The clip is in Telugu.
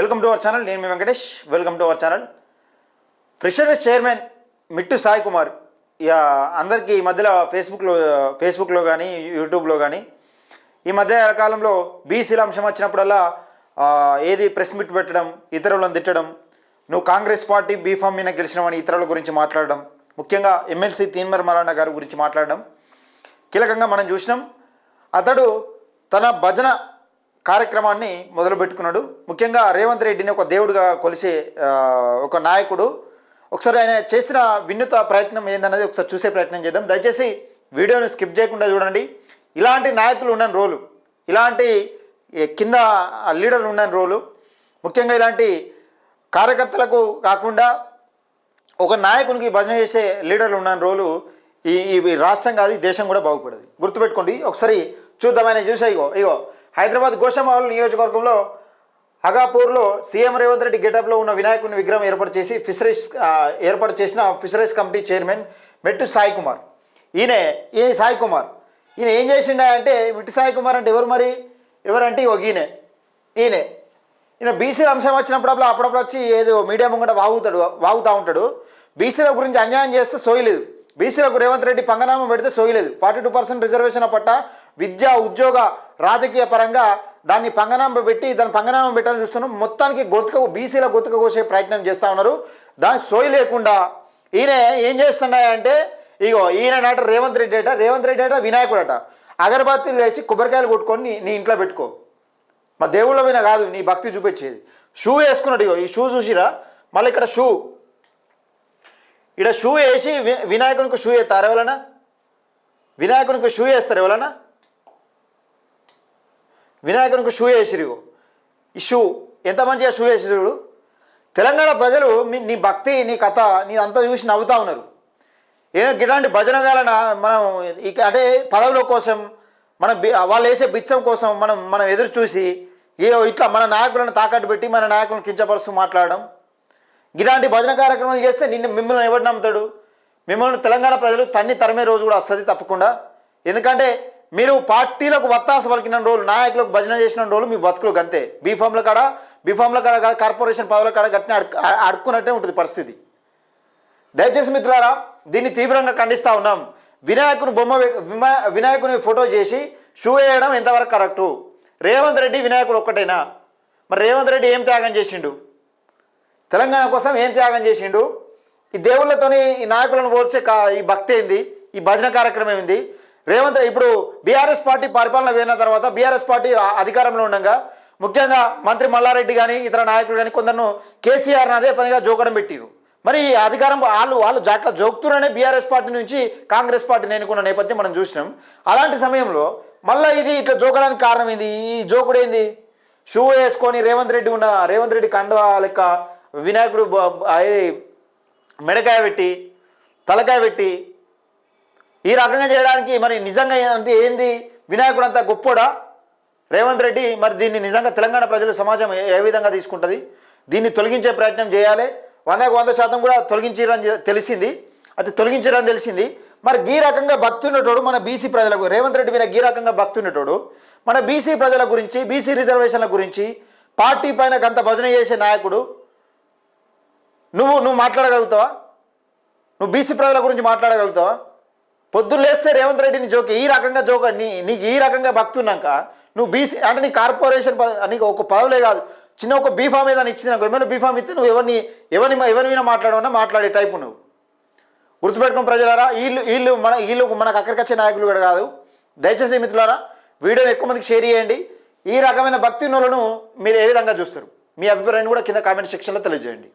వెల్కమ్ టు అవర్ ఛానల్ నేను మీ Venkatesh. Welcome to our channel fresher chairman Mittu Sai Kumar. ఇక అందరికీ ఈ మధ్యలో ఫేస్బుక్లో ఫేస్బుక్లో కానీ యూట్యూబ్లో కానీ ఈ మధ్య కాలంలో బీసీల అంశం వచ్చినప్పుడల్లా ఏది ప్రెస్ మీట్ పెట్టడం ఇతరులను తిట్టడం నువ్వు కాంగ్రెస్ పార్టీ బీఫామ్ మీద గెలిచినవని ఇతరుల గురించి మాట్లాడడం ముఖ్యంగా ఎమ్మెల్సీ తీన్మర్ మరాణ గారి గురించి మాట్లాడడం కీలకంగా మనం చూసినాం. అతడు తన భజన కార్యక్రమాన్ని మొదలుపెట్టుకున్నాడు. ముఖ్యంగా రేవంత్ రెడ్డిని ఒక దేవుడిగా కొలిసే ఒక నాయకుడు. ఒకసారి ఆయన చేసిన వినూత ప్రయత్నం ఏందన్నది ఒకసారి చూసే ప్రయత్నం చేద్దాం. దయచేసి వీడియోని స్కిప్ చేయకుండా చూడండి. ఇలాంటి నాయకులు ఉన్న రోలు ఇలాంటి కింద లీడర్లు ఉన్న రోలు ముఖ్యంగా ఇలాంటి కార్యకర్తలకు కాకుండా ఒక నాయకునికి భజన చేసే లీడర్లు ఉన్న రోలు ఈ ఈ రాష్ట్రం కాదు దేశం కూడా బాగుపడదు. గుర్తుపెట్టుకోండి. ఒకసారి చూద్దామని చూసా ఇగో ఇగో హైదరాబాద్ గోషమావల్ నియోజకవర్గంలో అగాపూర్లో సీఎం రేవంత్ రెడ్డి గెటప్లో ఉన్న వినాయకుని విగ్రహం ఏర్పాటు చేసి ఫిషరీస్ ఏర్పాటు చేసిన ఫిషరీస్ కమిటీ చైర్మన్ మెట్టు సాయి కుమార్. ఈయన ఈ సాయి కుమార్. ఈయన ఏం చేసిండా అంటే మెట్టు సాయి కుమార్ అంటే ఎవరు మరి? ఎవరంటే ఒక ఈయనే. ఈయనే. ఈయన బీసీల అంశం వచ్చినప్పుడప్పుడు అప్పుడప్పుడు వచ్చి ఏదో మీడియా ముంగట వాగుతాడు వాగుతూ ఉంటాడు. బీసీల గురించి అన్యాయం చేస్తే సోయలేదు. బీసీలకు రేవంత్ రెడ్డి పంగనామం పెడితే సోయలేదు. ఫార్టీ టూ పర్సెంట్ రిజర్వేషన్ పట్ట విద్య ఉద్యోగ రాజకీయ పరంగా దాన్ని పంగనామ పెట్టి దాన్ని పంగనామ పెట్టాలని చూస్తున్నాం. మొత్తానికి గొంతుక బీసీల గొంతుక కోసే ప్రయత్నం చేస్తూ ఉన్నారు. దానికి సోయి లేకుండా ఈయన ఏం చేస్తున్నాయంటే ఇగో ఈయన నాట రేవంత్ రెడ్డి అట రేవంత్ రెడ్డి అట వినాయకుడు అట. అగరబత్తీలు వేసి కొబ్బరికాయలు కొట్టుకొని నీ- ఇంట్లో పెట్టుకో. మా దేవుళ్ళ మీద కాదు నీ భక్తి చూపించేది. షూ వేసుకున్నాడు ఇగో ఈ షూ చూసిరా? మళ్ళీ ఇక్కడ షూ. ఇక్కడ షూ వేసి వి- వినాయకునికి షూ వేస్తారు ఎవరన్నా వినాయకునికి షూ వేస్తారు ఎవరన్నా వినాయకునికి షూ వేసిరు ఈ షూ ఎంత మంచిగా షూ వేసిరు తెలంగాణ ప్రజలు మీ- నీ భక్తి నీ కథ నీ అంతా చూసి నవ్వుతూ ఉన్నారు. ఏదో ఇలాంటి భజన గాలన మనం ఇక అంటే పదవుల కోసం మనం బి- వాళ్ళు వేసే బిచ్చం కోసం మనం మనం ఎదురు చూసి ఏ ఇట్లా మన నాయకులను తాకట్టు పెట్టి మన నాయకులను కించపరుస్తూ మాట్లాడడం. ఇలాంటి భజన కార్యక్రమాలు చేస్తే నిన్ను మిమ్మల్ని ఎవడు నమ్ముతాడు? మిమ్మల్ని తెలంగాణ ప్రజలు తన్ని తరిమే రోజు కూడా వస్తుంది తప్పకుండా. ఎందుకంటే మీరు పార్టీలకు వత్తాస పలికిన రోజులు నాయకులకు భజన చేసిన రోజులు మీ బతుకులు అంతే బీఫామ్ల కాడ బీఫామ్ల కాడ కాదు కార్పొరేషన్ పదవుల కాడ గట్టిన అడుక్కు అడుక్కున్నట్టే ఉంటుంది పరిస్థితి. దయచేసి మిత్రులారా దీన్ని తీవ్రంగా ఖండిస్తూ ఉన్నాం. వినాయకుని బొమ్మ వినాయకుని ఫోటో చేసి షూ వేయడం ఎంతవరకు కరెక్టు? రేవంత్ రెడ్డి వినాయకుడు ఒక్కటేనా? మరి రేవంత్ రెడ్డి ఏం త్యాగం చేసిండు? తెలంగాణ కోసం ఏం త్యాగం చేసిండు? ఈ దేవుళ్ళతోని ఈ నాయకులను పోల్చే కా ఈ భక్తి ఏంది? ఈ భజన కార్యక్రమం ఏంది? రేవంత్ ఇప్పుడు బీఆర్ఎస్ పార్టీ పరిపాలన పోయిన తర్వాత బీఆర్ఎస్ పార్టీ అధికారంలో ఉండగా ముఖ్యంగా మంత్రి మల్లారెడ్డి కానీ ఇతర నాయకులు కానీ కొందరు కేసీఆర్ని అదే పనిగా జోకడం పెట్టిరు మరి ఈ అధికారం వాళ్ళు వాళ్ళు అట్లా జోకుతూనే బీఆర్ఎస్ పార్టీ నుంచి కాంగ్రెస్ పార్టీని ఎన్నుకున్న నేపథ్యం మనం చూసినాం. అలాంటి సమయంలో మళ్ళీ ఇది ఇట్లా జోకడానికి కారణం ఏంది? ఈ జోకుడు ఏంది? షూ వేసుకొని రేవంత్ రెడ్డి ఉన్న రేవంత్ రెడ్డి కండువా లెక్క వినాయకుడు మెడకాయ పెట్టి తలకాయ పెట్టి ఈ రకంగా చేయడానికి మరి నిజంగా అంటే ఏంది? వినాయకుడు అంత గొప్పోడా? రేవంత్ రెడ్డి మరి దీన్ని నిజంగా తెలంగాణ ప్రజల సమాజం ఏ- విధంగా తీసుకుంటుంది? దీన్ని తొలగించే ప్రయత్నం చేయాలి. వందకు వంద శాతం కూడా తొలగించారని తెలిసింది. అది తొలగించారని తెలిసింది. మరి ఈ రకంగా భక్తి ఉన్నటోడు మన బీసీ ప్రజలకు రేవంత్ రెడ్డి మీద ఈ రకంగా భక్తి ఉన్నటోడు మన బీసీ ప్రజల గురించి బీసీ రిజర్వేషన్ల గురించి పార్టీ పైన గంత భజన చేసే నాయకుడు నువ్వు నువ్వు మాట్లాడగలుగుతావా? నువ్వు బీసీ ప్రజల గురించి మాట్లాడగలుగుతావా? పొద్దున్న లేస్తే రేవంత్ రెడ్డిని జోకి ఈ రకంగా జోక నీ నీకు ఈ రకంగా భక్తున్నాక నువ్వు బీసీ అంటే నీ కార్పొరేషన్ పద- నీకు ఒక పదవులే కాదు. చిన్న ఒక బీఫామ్ ఏదైనా ఇచ్చింది నాకు ఏమైనా బీఫామ్ ఇస్తే నువ్వు ఎవరిని ఎవరిని ఎవరి మీద మాట్లాడమన్నా మాట్లాడే టైపు నువ్వు. గుర్తుపెట్టుకుని ప్రజలారా వీళ్ళు వీళ్ళు మన వీళ్ళు మనకు అక్కడికి వచ్చే నాయకులు కూడా కాదు. దయచేసి మిత్రులారా వీడియోని ఎక్కువ మందికి షేర్ చేయండి. ఈ రకమైన భక్తి ఉన్నోళ్ళను మీరు ఏ విధంగా చూస్తారు? మీ అభిప్రాయాన్ని కూడా కింద కామెంట్ సెక్షన్లో తెలియజేయండి.